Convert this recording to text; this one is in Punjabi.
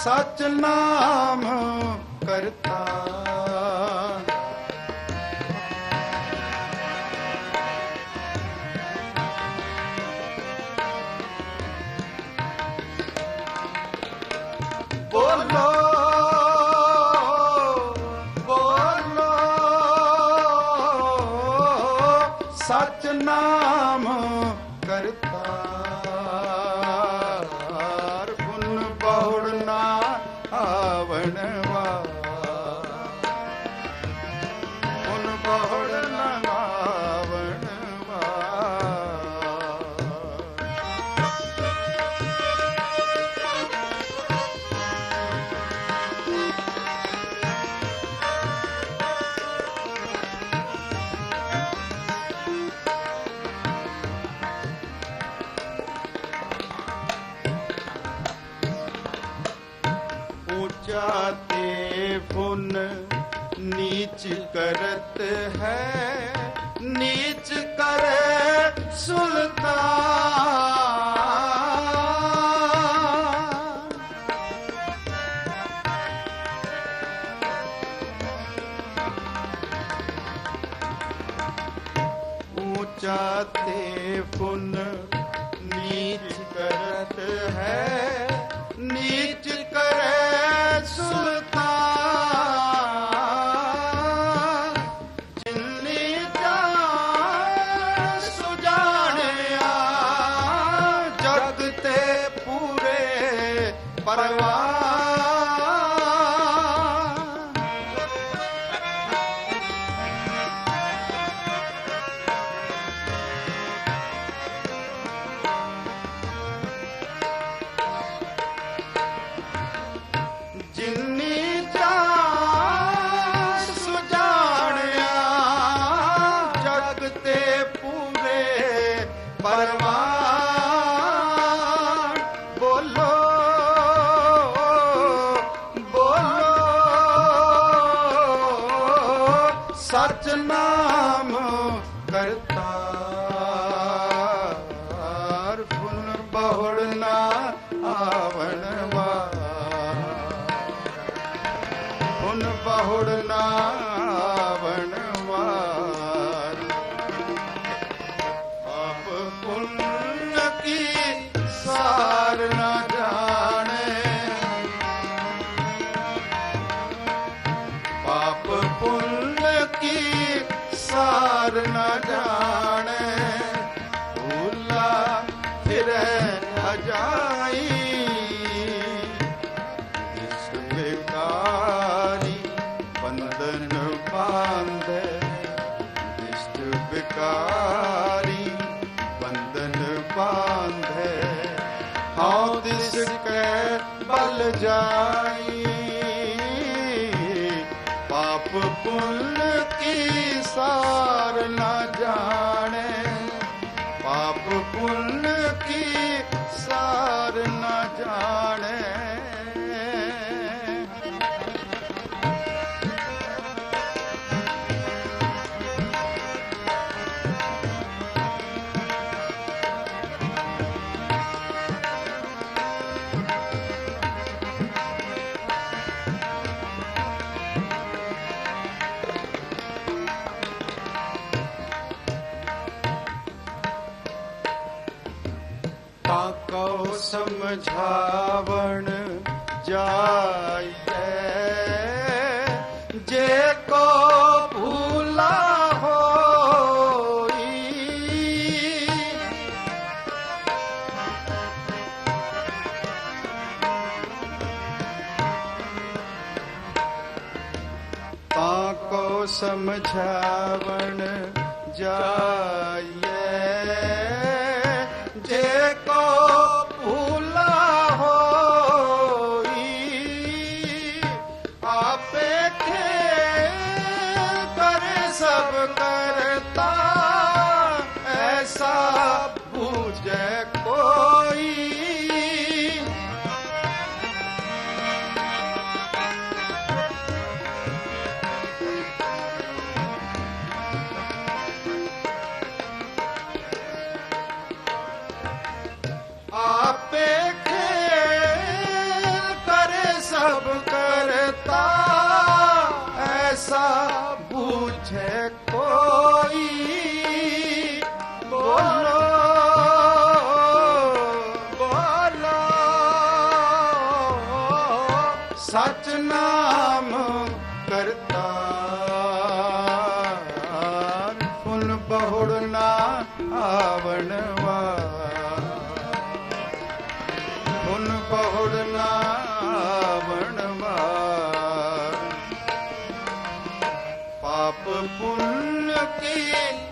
ਸਚ ਨਾਮ ਕਰਤਾ। ਬੋਲੋ ਬੋਲੋ ਸਚ ਨਾਮ ਕਰਤਾ। ऊँचा ते फुन। नीच करत है। नीच करे सुल्तान। ऊँचा ते पुन नीच करत है। भगवान ਸਚ ਨਾਮ ਕਰਤਾਰ ਫੁਨ ਬਹੁੜ ਨਾ ਆਵਣ ਸਾਰ ਨਾ ਜਾਣੇ। ਭੂਲਾ ਫਿਰੈ ਅਜਾਈ ਇਸ ਵਿਕਾਰੀ ਬੰਧਨ ਬਾਂਧੇ ਇਸ਼ਟ ਵਿਕਾਰੀ ਬੰਧਨ ਬਾਂਧੇ ਹਉ ਦਿਸ ਕੈ ਬਲ ਜਾਈ। ਪਾਪ ਪੁੰਨ ਕੀ ਸਾਰ ਤਾਕੋ ਸਮਝਾਵਣ ਜਾਈਏ ਜੇ ਕੋ ਭੂਲਾ ਹੋਈ ਤਾਕੋ ਸਮਝਾਵਣ ਜਾਈਏ ਜੇ ਕੋ ਭੂਲਾ ਹੋਈ ਆਪੇ ਖੇ ਕਰ ਸਭ ਕਰਤਾ ਕੋਈ ਬੋਲੋ ਬੋਲੋ ਸਚ ਨਾਮ ਕਰਤਾ ਪੁਨ ਬਹੁੜ ਨਾ ਆਵਣ ਵਾਰ ਪੁਨ ਬਹੁੜ ਨਾ ਪਾਪ ਪੁੰਨ ਕੀ